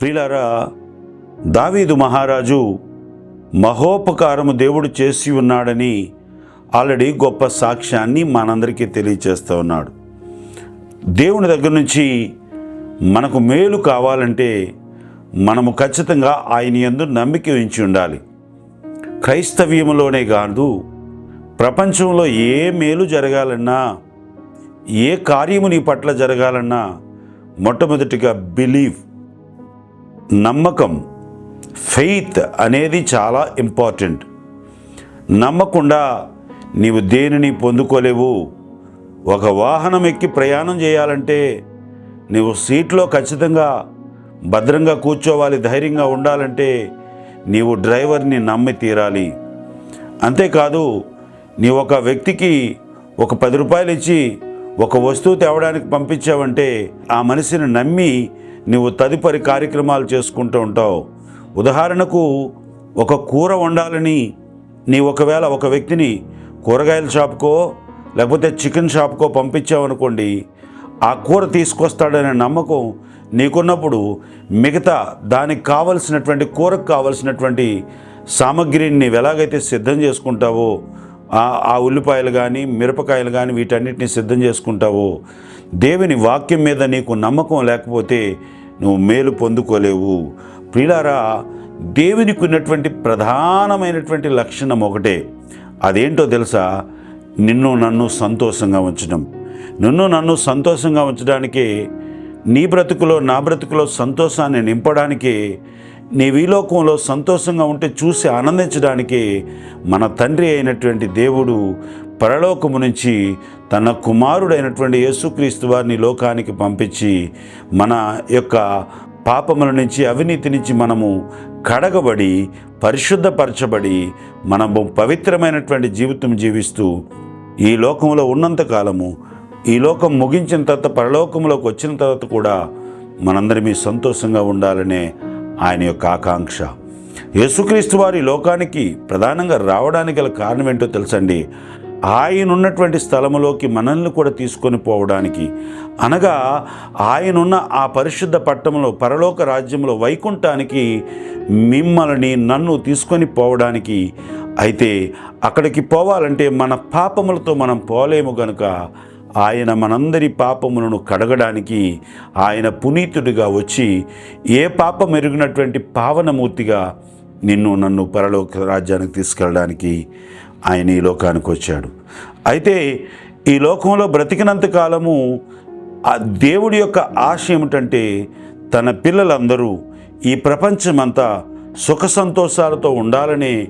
ప్రిలారా దావీదు మహారాజు మహోపకారము దేవుడు చేసి ఉన్నాడని ఆల్రెడీ గొప్ప సాక్ష్యాన్ని మనందరికీ తెలియచేస్తూ ఉన్నాడు. దేవుని దగ్గర నుంచి మనకు మేలు కావాలంటే మనము ఖచ్చితంగా ఆయన యందు నమ్మిక ఉంచి ఉండాలి. క్రైస్తవ్యములోనే కాదు ప్రపంచంలో ఏ మేలు జరగాలన్నా ఏ కార్యము నీ పట్ల జరగాలన్నా మొట్టమొదటిగా బిలీవ్ నమ్మకం ఫెయిత్ అనేది చాలా ఇంపార్టెంట్ నమ్మకుండా నీవు దేనిని పొందుకోలేవు. ఒక వాహనం ఎక్కి ప్రయాణం చేయాలంటే నీవు సీట్లో ఖచ్చితంగా భద్రంగా కూర్చోవాలి ధైర్యంగా ఉండాలంటే నీవు డ్రైవర్ని నమ్మి తీరాలి. అంతేకాదు నీ ఒక వ్యక్తికి ఒక పది రూపాయలు ఇచ్చి ఒక వస్తువు తేవడానికి పంపించావంటే ఆ మనిషిని నమ్మి నువ్వు తదుపరి కార్యక్రమాలు చేసుకుంటూ ఉంటావు. ఉదాహరణకు ఒక కూర వండాలని నీ ఒకవేళ ఒక వ్యక్తిని కూరగాయల షాప్కో లేకపోతే చికెన్ షాప్కో పంపించావనుకోండి ఆ కూర తీసుకొస్తాడనే నమ్మకం నీకున్నప్పుడు మిగతా దానికి కావలసినటువంటి కూరకు కావలసినటువంటి సామగ్రిని నీవు ఎలాగైతే సిద్ధం చేసుకుంటావో ఆ ఆ ఉల్లిపాయలు కానీ మిరపకాయలు కానీ వీటన్నిటిని సిద్ధం చేసుకుంటావో దేవుని వాక్యం మీద నీకు నమ్మకం లేకపోతే నువ్వు మేలు పొందుకోలేవు. ప్రియులారా దేవునికి ఉన్నటువంటి ప్రధానమైనటువంటి లక్షణం ఒకటే. అదేంటో తెలుసా? నిన్ను నన్ను సంతోషంగా ఉంచడం. నిన్ను నన్ను సంతోషంగా ఉంచడానికి నీ బ్రతుకులో నా బ్రతుకులో సంతోషాన్ని నింపడానికి నీ వీలోకంలో సంతోషంగా ఉంటే చూసి ఆనందించడానికి మన తండ్రి అయినటువంటి దేవుడు పరలోకము నుంచి తన కుమారుడైనటువంటి యేసుక్రీస్తు వారిని లోకానికి పంపించి మన యొక్క పాపముల నుంచి అవినీతి నుంచి మనము కడగబడి పరిశుద్ధపరచబడి మనము పవిత్రమైనటువంటి జీవితం జీవిస్తూ ఈ లోకంలో ఉన్నంత కాలము ఈ లోకం ముగించిన తర్వాత పరలోకంలోకి వచ్చిన తర్వాత కూడా మనందరిమీ సంతోషంగా ఉండాలనే ఆయన యొక్క ఆకాంక్ష. యేసుక్రీస్తు వారి లోకానికి ప్రధానంగా రావడానికి గల కారణం ఏంటో తెలుసండి? ఆయన ఉన్నటువంటి స్థలములోకి మనల్ని కూడా తీసుకొని పోవడానికి. అనగా ఆయనున్న ఆ పరిశుద్ధ పట్టణంలో పరలోక రాజ్యంలో వైకుంఠానికి మిమ్మల్ని నన్ను తీసుకొని పోవడానికి. అయితే అక్కడికి పోవాలంటే మన పాపములతో మనం పోలేము గనుక ఆయన మనందరి పాపములను కడగడానికి ఆయన పునీతుడిగా వచ్చి ఏ పాపం ఎరిగినటువంటి పావనమూర్తిగా నిన్ను నన్ను పరలోక రాజ్యానికి తీసుకెళ్ళడానికి. ఆయన ఈ లోకానికి వచ్చాడు. అయితే ఈ లోకంలో బ్రతికినంత కాలము ఆ దేవుడి యొక్క ఆశ ఏమిటంటే తన పిల్లలందరూ ఈ ప్రపంచమంతా సుఖ సంతోషాలతో ఉండాలనే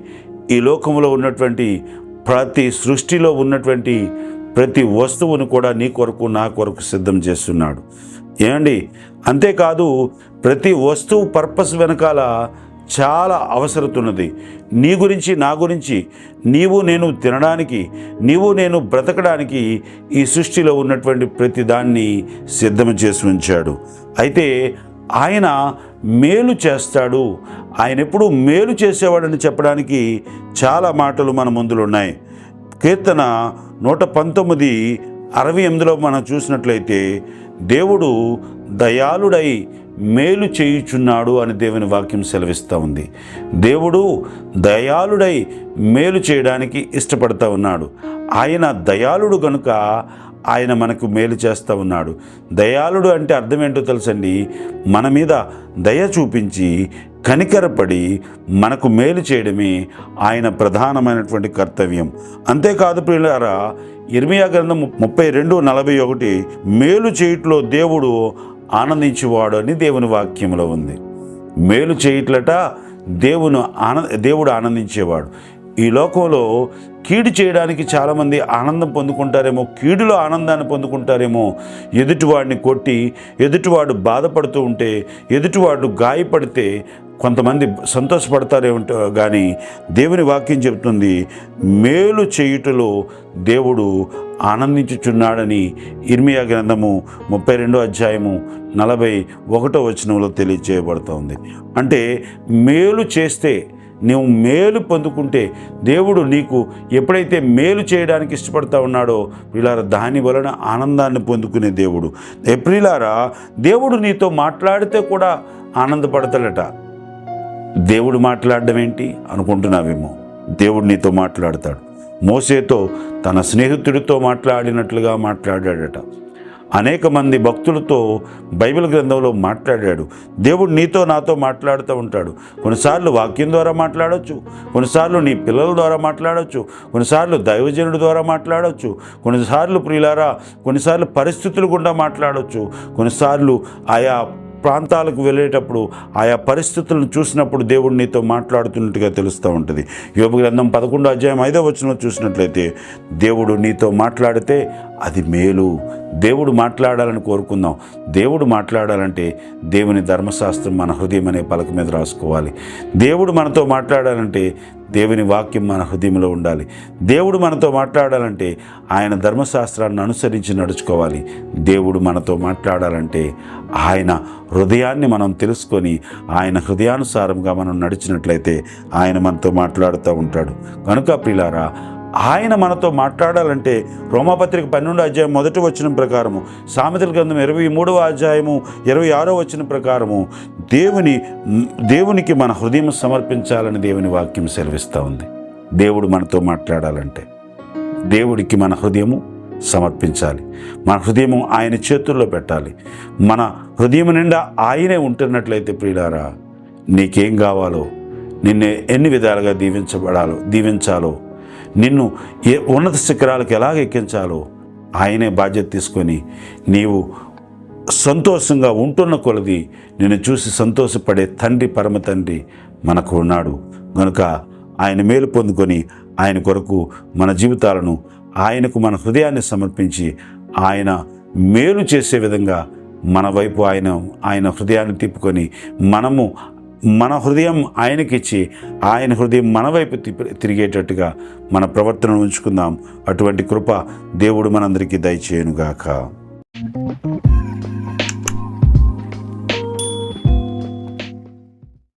ఈ లోకంలో ఉన్నటువంటి ప్రతి సృష్టిలో ఉన్నటువంటి ప్రతి వస్తువును కూడా నీ కొరకు నా కొరకు సిద్ధం చేస్తున్నాడు. ఏమండి? అంతేకాదు ప్రతి వస్తువు పర్పస్ వెనకాల చాలా అవసరత ఉన్నది నీ గురించి నా గురించి నీవు నేను తినడానికి నీవు నేను బ్రతకడానికి ఈ సృష్టిలో ఉన్నటువంటి ప్రతి దాన్ని సిద్ధం చేసి ఉంచాడు. అయితే ఆయన మేలు చేస్తాడు. ఆయన ఎప్పుడు మేలు చేసేవాడని చెప్పడానికి చాలా మాటలు మన ముందులు ఉన్నాయి కీర్తన నూట పంతొమ్మిది అరవై ఎనిమిదిలో మనం చూసినట్లయితే దేవుడు దయాళుడై మేలు చేయుచున్నాడు అని దేవుని వాక్యం సెలవిస్తూ ఉంది. దేవుడు దయాళుడై మేలు చేయడానికి ఇష్టపడతా ఉన్నాడు. ఆయన దయాళుడు గనుక ఆయన మనకు మేలు చేస్తూ ఉన్నాడు. దయాళుడు అంటే అర్థం ఏంటో తెలుసండి? మన మీద దయ చూపించి కనికరపడి మనకు మేలు చేయడమే ఆయన ప్రధానమైనటువంటి కర్తవ్యం. అంతేకాదు ప్రియులారా ఇర్మియా గ్రంథం ముప్పై రెండు నలభై ఒకటి మేలు చేయుట్లో దేవుడు ఆనందించేవాడు అని దేవుని వాక్యంలో ఉంది. మేలు చేయట్లట దేవుని ఆన దేవుడు ఆనందించేవాడు. ఈ లోకంలో కీడు చేయడానికి చాలామంది ఆనందం పొందుకుంటారేమో కీడులో ఆనందాన్ని పొందుకుంటారేమో ఎదుటివాడిని కొట్టి ఎదుటివాడు బాధపడుతూ ఉంటే ఎదుటివాడు గాయపడితే కొంతమంది సంతోషపడతారేమిటో కానీ దేవుని వాక్యం చెబుతుంది మేలు చేయుటలో దేవుడు ఆనందించుచున్నాడని ఇర్మియా గ్రంథము ముప్పై రెండో అధ్యాయము నలభై ఒకటో వచనంలో తెలియజేయబడుతోంది అంటే మేలు చేస్తే నువ్వు మేలు పొందుకుంటే దేవుడు నీకు ఎప్పుడైతే మేలు చేయడానికి ఇష్టపడతా ఉన్నాడో ప్రిలారా దాని వలన ఆనందాన్ని పొందుకునే దేవుడు. ఎప్రిలారా దేవుడు నీతో మాట్లాడితే కూడా ఆనందపడతాడట. దేవుడు మాట్లాడడం ఏంటి అనుకుంటున్నావేమో? దేవుడు నీతో మాట్లాడతాడు. మోసేతో తన స్నేహితుడితో మాట్లాడినట్లుగా మాట్లాడాడట. అనేక మంది భక్తులతో బైబిల్ గ్రంథంలో మాట్లాడాడు. దేవుడు నీతో నాతో మాట్లాడుతూ ఉంటాడు. కొన్నిసార్లు వాక్యం ద్వారా మాట్లాడవచ్చు కొన్నిసార్లు నీ పిల్లల ద్వారా మాట్లాడవచ్చు కొన్నిసార్లు దైవజనుడి ద్వారా మాట్లాడవచ్చు కొన్నిసార్లు ప్రియులారా కొన్నిసార్లు పరిస్థితులు గుండా మాట్లాడవచ్చు కొన్నిసార్లు ఆయా ప్రాంతాలకు వెళ్ళేటప్పుడు ఆయా పరిస్థితులను చూసినప్పుడు దేవుడు నీతో మాట్లాడుతున్నట్టుగా తెలుస్తూ ఉంటుంది. యోగ గ్రంథం పదకొండు అధ్యాయం ఐదో వచ్చిన చూసినట్లయితే దేవుడు నీతో మాట్లాడితే అది మేలు. దేవుడు మాట్లాడాలని కోరుకుందాం. దేవుడు మాట్లాడాలంటే దేవుని ధర్మశాస్త్రం మన హృదయం అనే పలక మీద రాసుకోవాలి. దేవుడు మనతో మాట్లాడాలంటే దేవుని వాక్యం మన హృదయంలో ఉండాలి. దేవుడు మనతో మాట్లాడాలంటే ఆయన ధర్మశాస్త్రాన్ని అనుసరించి నడుచుకోవాలి. దేవుడు మనతో మాట్లాడాలంటే ఆయన హృదయాన్ని మనం తెలుసుకొని ఆయన హృదయానుసారంగా మనం నడిచినట్లయితే ఆయన మనతో మాట్లాడుతూ ఉంటాడు. కనుక ప్రిలారా ఆయన మనతో మాట్లాడాలంటే రోమాపత్రిక పన్నెండు అధ్యాయం మొదటి వచ్చిన ప్రకారము సామెతల గ్రంథం ఇరవై మూడవ అధ్యాయము ఇరవై ఆరో వచ్చిన ప్రకారము దేవుని దేవునికి మన హృదయం సమర్పించాలని దేవుని వాక్యం సెలవిస్తూ ఉంది. దేవుడు మనతో మాట్లాడాలంటే దేవుడికి మన హృదయము సమర్పించాలి. మన హృదయము ఆయన చేతుల్లో పెట్టాలి. మన హృదయం నిండా ఆయనే ఉంటున్నట్లయితే ప్రియులారా నీకేం కావాలో నిన్నే ఎన్ని విధాలుగా దీవించబడాలో దీవించాలో నిన్ను ఏ ఉన్నత శిఖరాలకు ఎలాగ ఎక్కించాలో ఆయనే బాధ్యత తీసుకొని నీవు సంతోషంగా ఉంటున్న కొలది నిన్ను చూసి సంతోషపడే తండ్రి పరమ తండ్రి మనకు ఉన్నాడు. కనుక ఆయన మేలు పొందుకొని ఆయన కొరకు మన జీవితాలను ఆయనకు మన హృదయాన్ని సమర్పించి ఆయన మేలు చేసే విధంగా మన వైపు ఆయన ఆయన హృదయాన్ని తిప్పుకొని మనము మన హృదయం ఆయనకిచ్చి ఆయన హృదయం మన వైపు తిరిగేటట్టుగా మన ప్రవర్తనను ఉంచుకుందాం. అటువంటి కృప దేవుడు మనందరికీ దయచేయనుగాక.